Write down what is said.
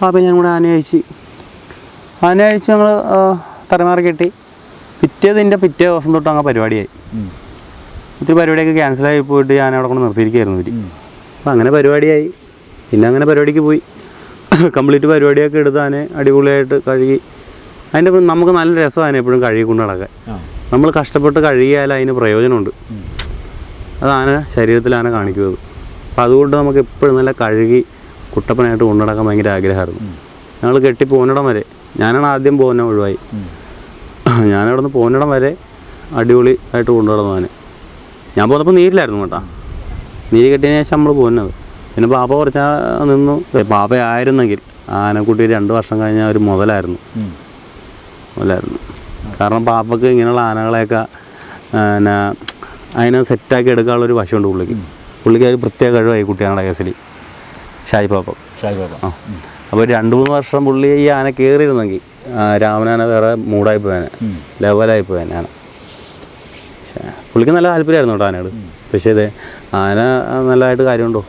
പാപ്പ ഞാൻ കൂടെ ആന അഴിച്ച് ആന അഴിച്ച് ഞങ്ങൾ തലമാറി കെട്ടി. പിറ്റേതിന്റെ പിറ്റേ ദിവസം തൊട്ട് അങ്ങ് പരിപാടിയായി. ഒത്തിരി പരിപാടിയൊക്കെ ക്യാൻസലായി പോയിട്ട് ഞാൻ അവിടെ കൊണ്ട് നിർത്തിയിരിക്കുകയായിരുന്നു ഇവർ. അപ്പം അങ്ങനെ പരിപാടിയായി. പിന്നെ അങ്ങനെ പരിപാടിക്ക് പോയി. കംപ്ലീറ്റ് പരിപാടിയൊക്കെ എടുത്ത് ആനെ അടിപൊളിയായിട്ട് കഴുകി. അതിന്റെ നമുക്ക് നല്ല രസമാണ് എപ്പോഴും കഴുകി കൊണ്ട് നടക്കാൻ നമ്മൾ കഷ്ടപ്പെട്ട് കഴുകിയാൽ അതിന് പ്രയോജനമുണ്ട്. അതാണ് ശരീരത്തിൽ ആന കാണിക്കുന്നത്. അപ്പോൾ അതുകൊണ്ട് നമുക്ക് എപ്പോഴും നല്ല കഴുകി കുട്ടപ്പനായിട്ട് കൊണ്ടുനടക്കാൻ ഭയങ്കര ആഗ്രഹമായിരുന്നു. ഞങ്ങൾ കെട്ടി പോന്നിടം വരെ. ഞാനാണ് ആദ്യം പോകുന്ന ഒഴിവായി. ഞാനവിടെ നിന്ന് പോകുന്നിടം വരെ അടിപൊളി ആയിട്ട് കൊണ്ടുനടന്നു ഞാൻ പോന്നപ്പോൾ നീരിലായിരുന്നു കേട്ടോ. നീര് കെട്ടിയതിന് ശേഷം നമ്മൾ പോകുന്നത് പിന്നെ പാപ്പ കുറച്ച് നിന്നു. പാപ്പ ആയിരുന്നെങ്കിൽ ആനക്കുട്ടി രണ്ട് വർഷം കഴിഞ്ഞ ഒരു മുതലായിരുന്നു. മുതലായിരുന്നു. കാരണം പാപ്പക്ക് ഇങ്ങനെയുള്ള ആനകളെയൊക്കെ പിന്നെ അതിനെ സെറ്റാക്കി എടുക്കാനുള്ള ഒരു വശമുണ്ട് പുള്ളിക്ക്. പുള്ളിക്ക് ഒരു പ്രത്യേക കഴിവായി കുട്ടിയാണ് കേസിൽ ഷായി ഷായിപ്പാപ്പം ഷായി ബാബ ആ അപ്പോൾ രണ്ട് മൂന്ന് വർഷം പുള്ളി ഈ ആന കയറിയിരുന്നെങ്കിൽ രാമനാന വേറെ മൂടായി പോയാനെ ലെവലായി പോയാനെ ആന പുള്ളിക്ക് നല്ല താല്പര്യമായിരുന്നു കേട്ടോ ആനയോട്. പക്ഷേ ഇത് ആന നല്ലതായിട്ട് കാര്യമുണ്ടോ?